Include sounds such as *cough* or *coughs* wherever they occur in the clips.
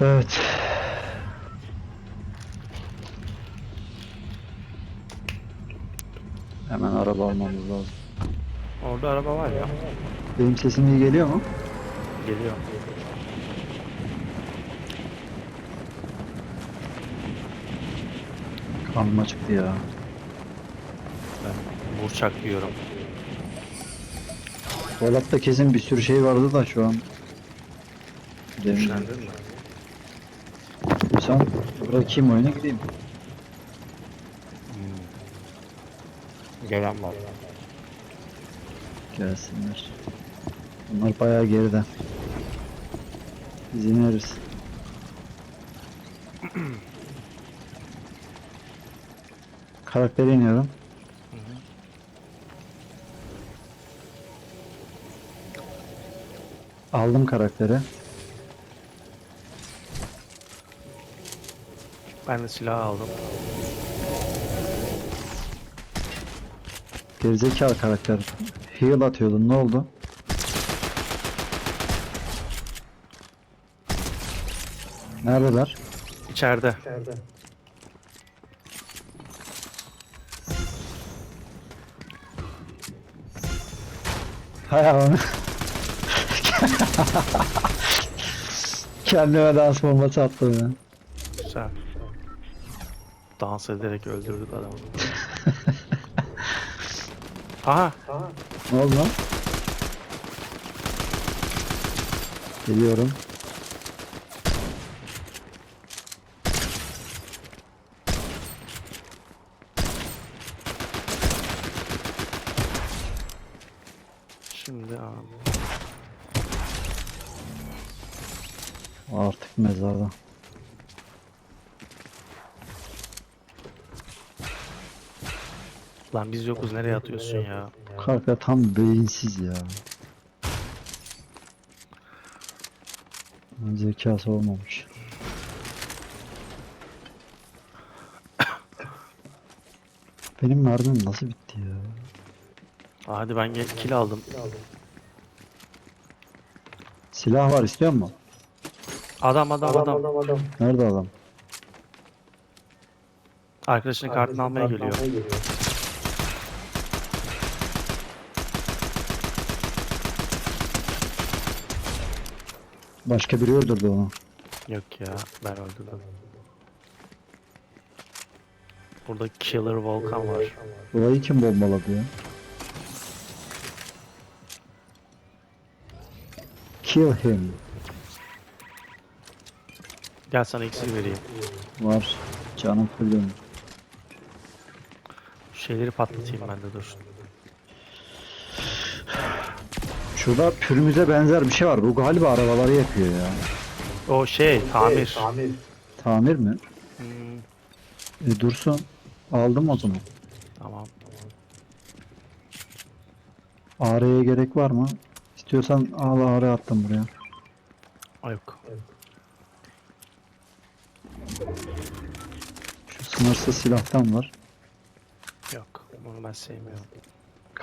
Evet. Hemen araba almamız lazım. Orada araba var ya. Benim sesim iyi geliyor mu? Geliyor. Kanıma çıktı ya. Ben burçak yiyorum. Dolapta kesin bir sürü şey vardı da şu an. Demin. Üşendin mi? Sen bırakayım oyunu gideyim. Gelen var. Gelsinler. Bunlar bayağı geride. Biz ineriz. *clears throat* Karaktere iniyorum. Aldım karakteri. Ben de silah aldım. Gerizekalı karakter. Heal atıyordun ne oldu? Neredeler? İçeride. Hay onu. *laughs* Kendime dans bombası attım ya. Güzel. Dans ederek öldürdük adamı. *laughs* Aha. Ne oldu lan? Geliyorum. Şimdi abi. Artık mezarda. Lan biz yokuz nereye atıyorsun ya? Karakter tam beyinsiz ya. Zekası olmamış. Benim mermim nasıl bitti ya? Hadi ben gel- kill aldım. Silah var istiyor musun? Adam adam adam. Nerede adam? Arkadaşının kartını almaya geliyor. Başka biri öldürdü onu. Yok ya ben öldürdüm. Burada Killer Volkan var. Burayı kim bombaladı ya? Kill him. Gel sana iksir vereyim. Var. Canım. Şu şeyleri patlatayım ben de dur. Şurada pürümüze benzer bir şey var. Bu galiba arabaları yapıyor ya. O şey tamir. Tamir mi? Hmm, E dursun. Aldım o zaman. tamam. AR'ye gerek var mı? İstiyorsan al AR attım buraya. Aa, yok. Şu sınırsız silahtan var. Yok. Bunu ben sevmiyorum.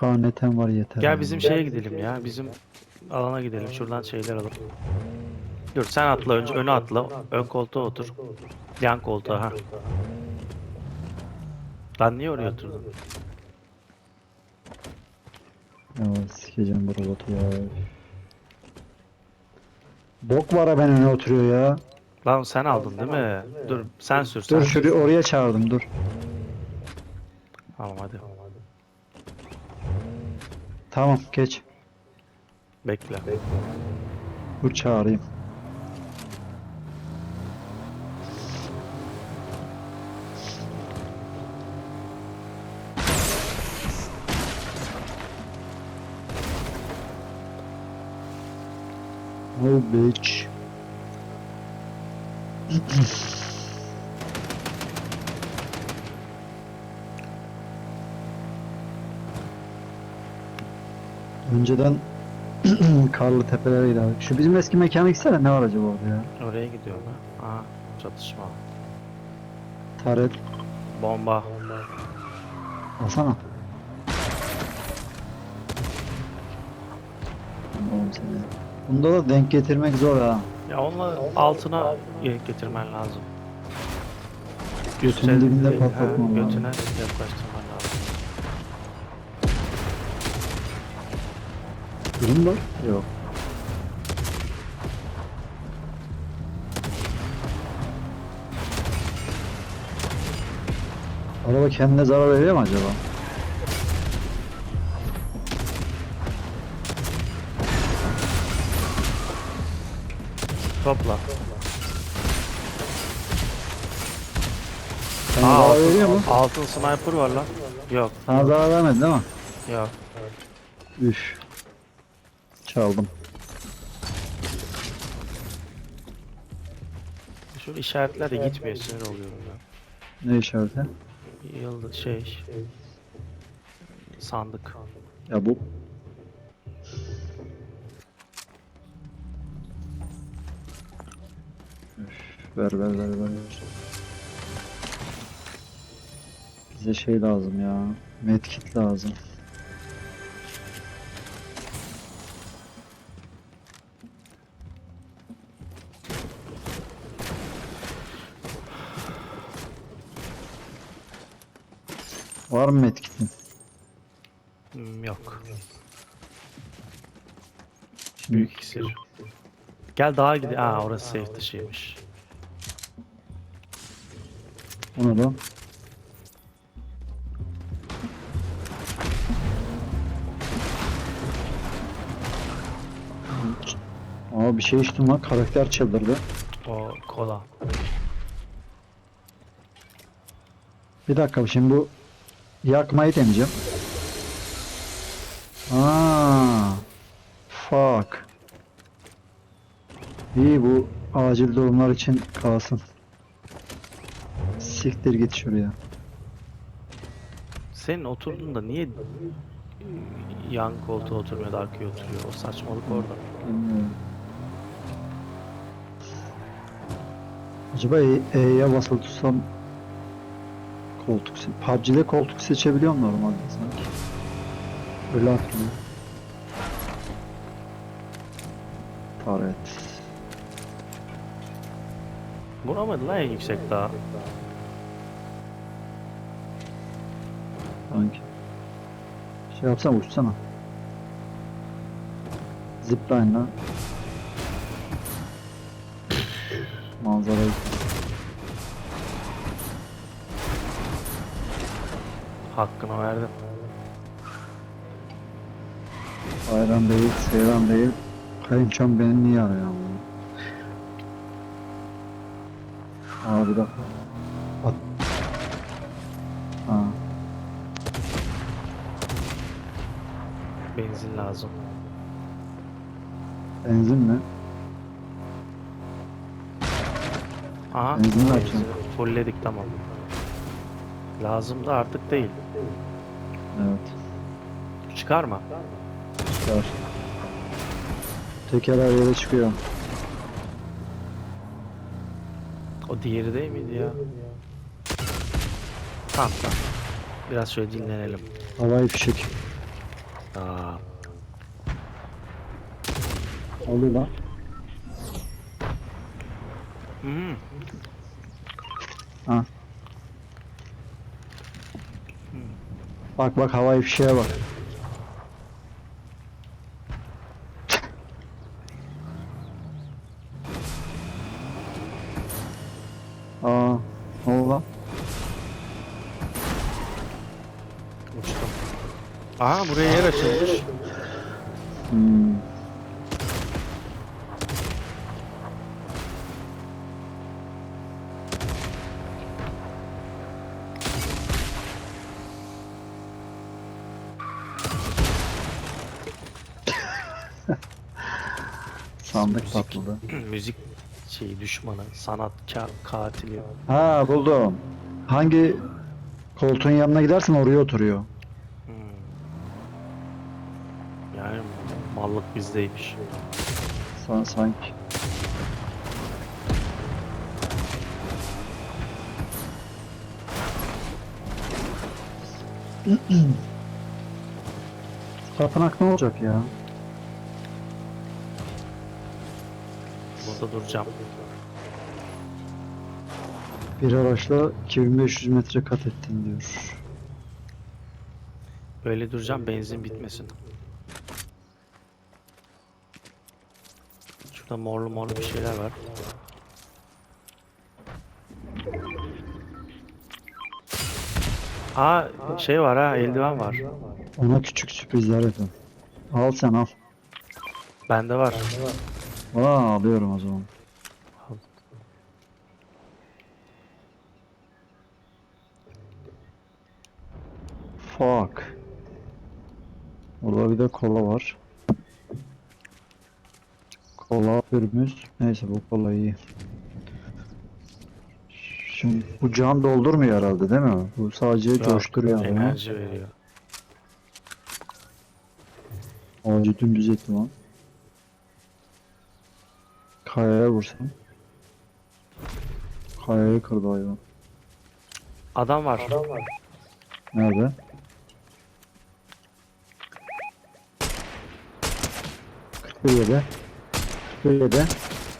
KNT'm var yeter. Gel bizim şeye gidelim ya. Bizim alana gidelim. Şuradan şeyler alalım. Dur sen atla önce öne atla. Ön koltuğa otur. Yan koltuğa ha. Lan niye oraya oturdun? Ya sikeceğim bu robotu ya. Bok var ha ben öne oturuyor ya. Lan sen aldın değil mi? Dur sen sür sen. Dur sür. şuraya oraya çağırdım dur. Tamam hadi. Tamam geç. Bekle. Dur çağırayım. Oh bitch. *clears throat* Önceden *clears throat* karlı tepelere giderdik. Şu bizim eski mekana gitsene ne var acaba orada ya? Oraya gidiyorum ha. Aha çatışma. Taret Bomba. alsana. Oğlum seni. Bunda da denk getirmek zor ha. Ya onunla altına getirmen lazım. Götünün Üstte dibinde patlatmam lazım. Götüne yaklaştırman Durum var. Yok. Araba kendine zarar veriyor mu acaba? Topla. Sana Aa, zarar veriyor mu? altın, altın sniper var lan. Yok, Sana zarar vermedi değil mi? yok. Üf. Çaldım. Şu işaretler de gitmiyor, sinir oluyorum. Ne işareti? Yıldız şey. Sandık. Ya bu Üf, ver ver ver ver. ver. Bize şey lazım ya. Medkit lazım. Var mı medkitin? Hmm, yok. Büyük iksir. Gel daha gidelim. Aa orası safe dışıymış. Onu da. Aa bir şey içtim lan karakter çıldırdı. O kola. Bir dakika şimdi bu yakmayı deneyeceğim. Aa, fuck. İyi bu acil durumlar için kalsın. Siktir git şuraya. Senin oturduğunda niye yan koltuğa oturmuyor da arkaya oturuyor? O saçmalık orada. Bilmiyorum. Acaba E- E'ye basılı tutsam koltuk PUBG'de koltuk seçebiliyor mu normalde sanki? Öyle hatırlıyorum. Taret. Vuramadı lan en yüksek daha. Sanki. Şey yapsam uçsana. Zipline'la. Manzarayı. Hakkını verdim. Bayram değil, seyran değil. Kayınçom beni niye arıyor ama? Aa bir dakika. At. Ha. Benzin lazım. Benzin mi? Aha. Benzin mi açıyorsun? Fullledik tamam. Lazım da artık değil. Evet. Çıkarma. Çıkar. Teker her yere çıkıyor. O diğeri değil miydi ya? Tamam tamam. Biraz şöyle dinlenelim. Havai fişek. Aa, Oluyor lan. hmm. Ha. Bak bak havai fişeğe bak. Aa, ne oldu lan? Uçtum. Aha buraya yer açılmış. Müzik şeyi düşmanı, sanatkar, katili. Ha buldum. Hangi koltuğun yanına gidersen oraya oturuyor. Hmm. Yani mallık bizdeymiş. San sanki. *clears throat* Tapınak ne olacak ya? Burada duracağım. Bir araçla 2500 metre kat ettin diyor. Böyle duracağım benzin bitmesin. Şurada morlu morlu bir şeyler var. Aa şey var ha eldiven var. Ona küçük sürprizler yapın. Al sen al. Bende var. Aa alıyorum o zaman. Fuck. Burada bir de kola var. Kola ürümüz. Neyse bu kola iyi. Şimdi bu can doldurmuyor herhalde değil mi? Bu sadece Yok, coşturuyor adamı. Enerji veriyor. Ağacı dümdüz etti lan. Kayaya vursam. Kayayı kırdı hayvan. Adam var. Nerede? Kırk yedi. Kırk yedi.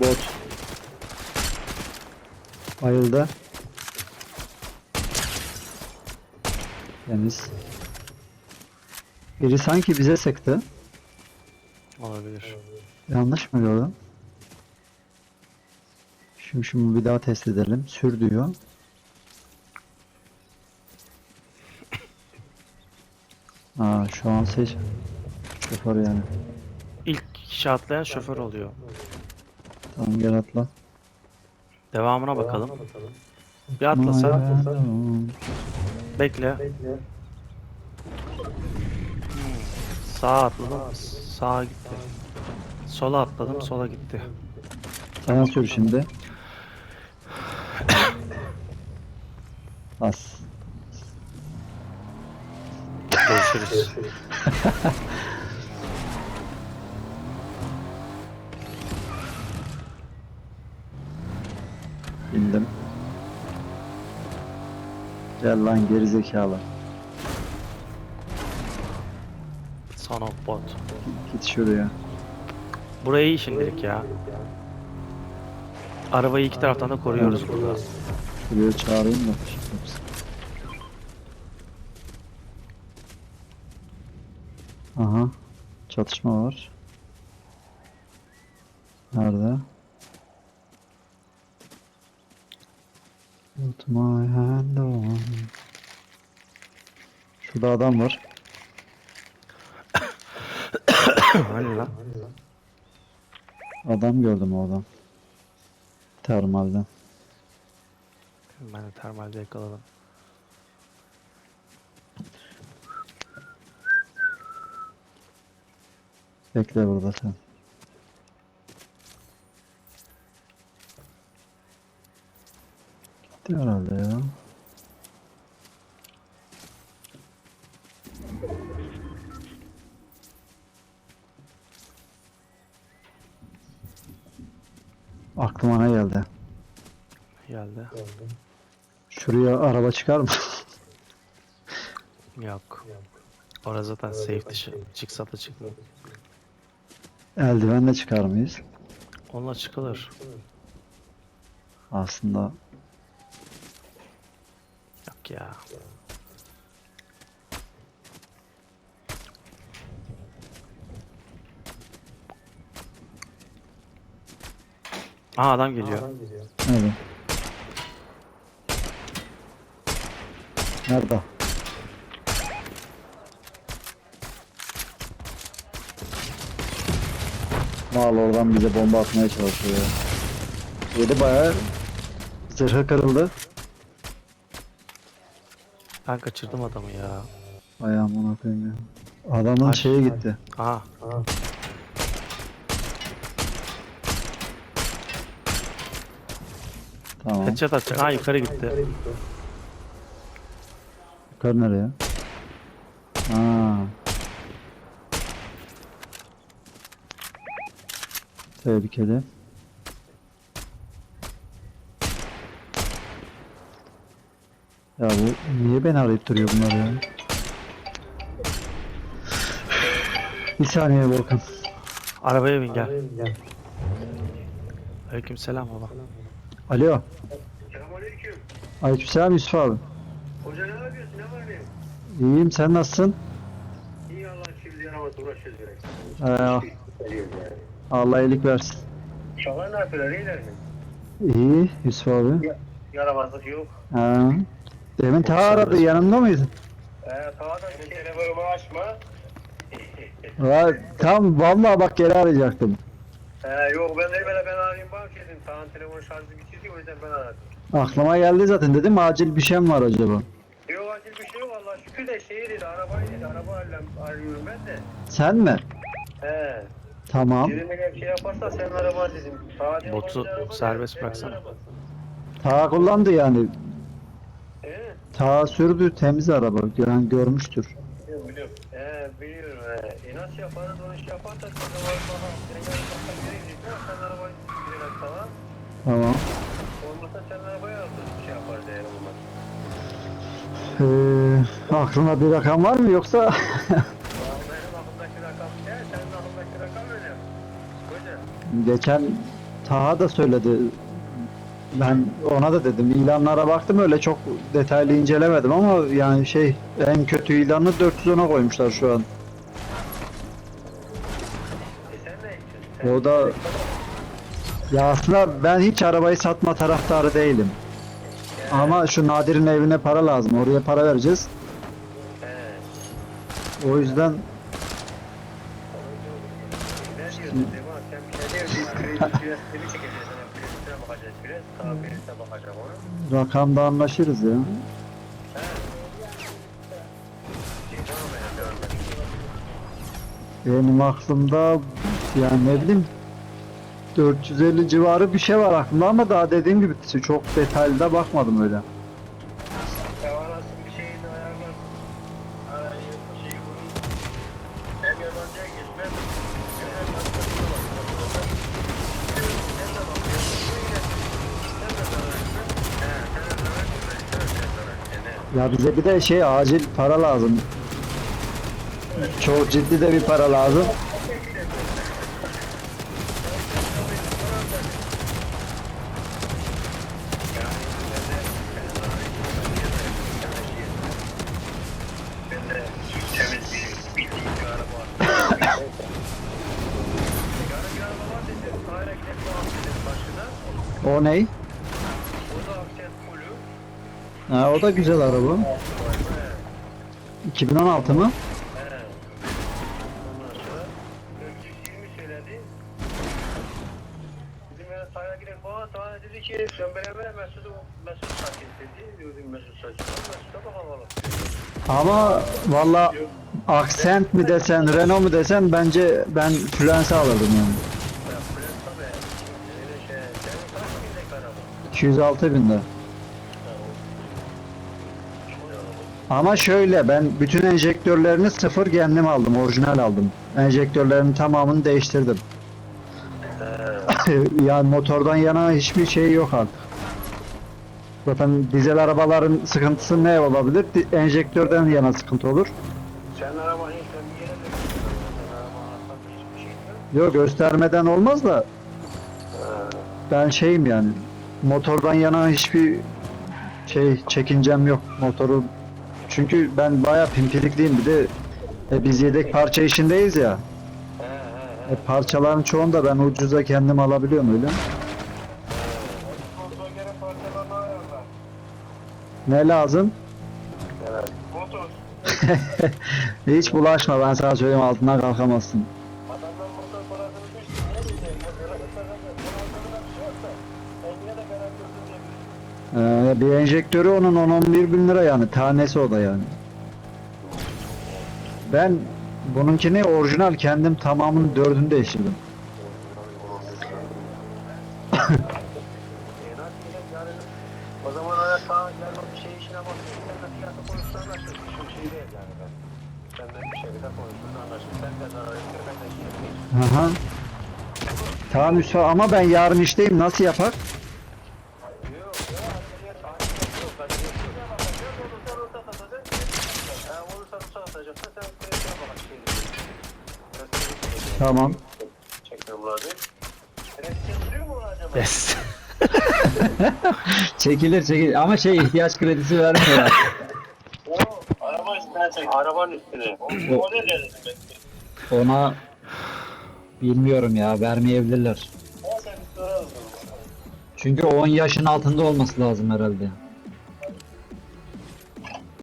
Bot. Bayıldı. Deniz. Biri sanki bize sıktı. Olabilir. Yanlış mı gördüm? Şimdi şunu bir daha test edelim. Sür diyor. *coughs* Aa şu an seç. Şoför yani. İlk kişi atlayan şoför oluyor. Tamam gel atla. Devamına bakalım. Bir atlasa Mayalım. bekle. Sağa atladım. Sağa gitti. Sola atladım. Sola gitti. Sana sür şimdi. Bas. Görüşürüz. Bindim. Gel lan geri zekalı. Son of bot. Git şuraya. Burayı iyi şimdilik ya. Arabayı iki taraftan da koruyoruz burada. Şuraya çağırayım da. Aha. Çatışma var. Nerede? Put my hand on. Şurada adam var. hani lan? Adam gördüm oradan. Termalden. Ben de termalde yakaladım. Bekle burada sen. Gitti herhalde ya. Aklıma ne geldi? Geldi. Şuraya araba çıkar mı? *laughs* Yok. Orası zaten safe dışı. Çıksa da çıkmıyor. Eldivenle çıkar mıyız? Onunla çıkılır. Aslında Yok ya. Aa adam geliyor. nerede? Nerede? Mal oradan bize bomba atmaya çalışıyor ya. Yedi bayağı zırhı kırıldı. Ben kaçırdım adamı ya. Ayağım ona koyayım ya. Adamın Ay, şeye gitti. Aha. Tamam. Headshot atacak. Ha yukarı gitti. Yukarı nereye? Aa. Tehlikeli. Ya bu niye beni arayıp duruyor bunlar ya? Bir saniye Volkan. Arabaya bin gel. Aleykümselam baba. Alo. Selamünaleyküm. Aleykümselam Yusuf abi. Hoca ne yapıyorsun? Ne var ne? İyiyim sen nasılsın? İyi Allah şimdi yaramaz uğraşıyoruz direkt. Ee. Allah iyilik versin. Şaban ne yapıyorlar? İyiler mi? İyi Yusuf abi. Yaramazlık yok. Ha. Demin ta aradı yanında mıydın? Ee, tamam da bir telefonumu açma. Ha, tam vallahi bak geri arayacaktım. ee, yok ben de ben arayayım bak dedim. Tamam telefon şarjı bitirdi o yüzden ben aradım. Aklıma geldi zaten dedim acil bir şey mi var acaba? Acil bir şey yok Allah şükür de şey dedi arabayı dedi. Araba arıyorum, arıyorum ben de. Sen mi? He. Tamam. Eğer bir şey yaparsa sen araba dedim. Botu araba serbest bıraksana. araba. Ta kullandı yani. He. Ta sürdü temiz araba. Yani görmüştür. Biliyorum biliyorum. He biliyorum he. E nasıl yaparız onu şey yaparsak sen sen arabayı. Tamam. Olmasa sen arabayı alırsın şey yaparız eğer olmaz. Ee, aklına bir rakam var mı yoksa? Ama benim aklımdaki rakam ne? Senin aklındaki rakam öyle. Hoca. Geçen Taha da söyledi. Ben ona da dedim ilanlara baktım öyle çok detaylı incelemedim ama yani şey en kötü ilanı 410'a koymuşlar şu an. O da ya aslında ben hiç arabayı satma taraftarı değilim. Ama şu Nadir'in evine para lazım. Oraya para vereceğiz. O yüzden rakamda anlaşırız ya. Benim aklımda yani ne bileyim 450 civarı bir şey var aklımda ama daha dediğim gibi çok detaylı da bakmadım öyle. Ya bize bir de şey acil para lazım. Çok ciddi de bir para lazım. Ha, o da güzel araba. He. 2016 mı? He. Ondan sonra 420 söyledi. Bizim yani sahaya giren bana sana dedi ki sen beraber Mesut'u Mesut sakin dedi. Dedim Mesut sakin. Mesut'a bakalım. Ama valla Accent mi desen, Renault mu desen bence ben Fluence alırdım yani. Ya Fren Ama şöyle ben bütün enjektörlerini sıfır kendim aldım, orijinal aldım. Enjektörlerin tamamını değiştirdim. *laughs* yani motordan yana hiçbir şey yok artık. Zaten dizel arabaların sıkıntısı ne olabilir? Enjektörden yana sıkıntı olur. Sen araba hiç sen bir yere de şey yok. Yok göstermeden olmaz da ben şeyim yani motordan yana hiçbir şey çekincem yok motoru çünkü ben bayağı pimpirikliyim bir de e, biz yedek parça işindeyiz ya. E, parçaların çoğunu da ben ucuza kendim alabiliyorum öyle ayarlar. ne lazım? *laughs* Hiç bulaşma ben sana söyleyeyim altından kalkamazsın Ee, bir enjektörü onun 10-11 bin lira yani tanesi o da yani ben bununkini orijinal kendim tamamının dördünü değiştirdim yani o zaman öyle sağ gel bir şey işine bakıyorsun. Sen de fiyatı konuşsan anlaşılır. Şu şey değil yani ben. Senden bir şekilde konuşursun anlaşılır. Sen de zarar etme ben de şey yapayım. Aha. Tamam Hüsnü ama ben yarın işteyim nasıl yapak? Yok yok. Aceleye sahip yok. Aceleye yok. Ne bakacağız? Olursa olursa satacaksın. Ha, olursa olursa satacaksın. Sen krediye bak. Şey diyeceksin. Tamam. Mu acaba? Yes. *laughs* Çekilir çekilir ama şey ihtiyaç kredisi vermiyor. O araba üstüne çek. Arabanın üstüne. O, o ne? Ona bilmiyorum ya vermeyebilirler. Çünkü 10 yaşın altında olması lazım herhalde.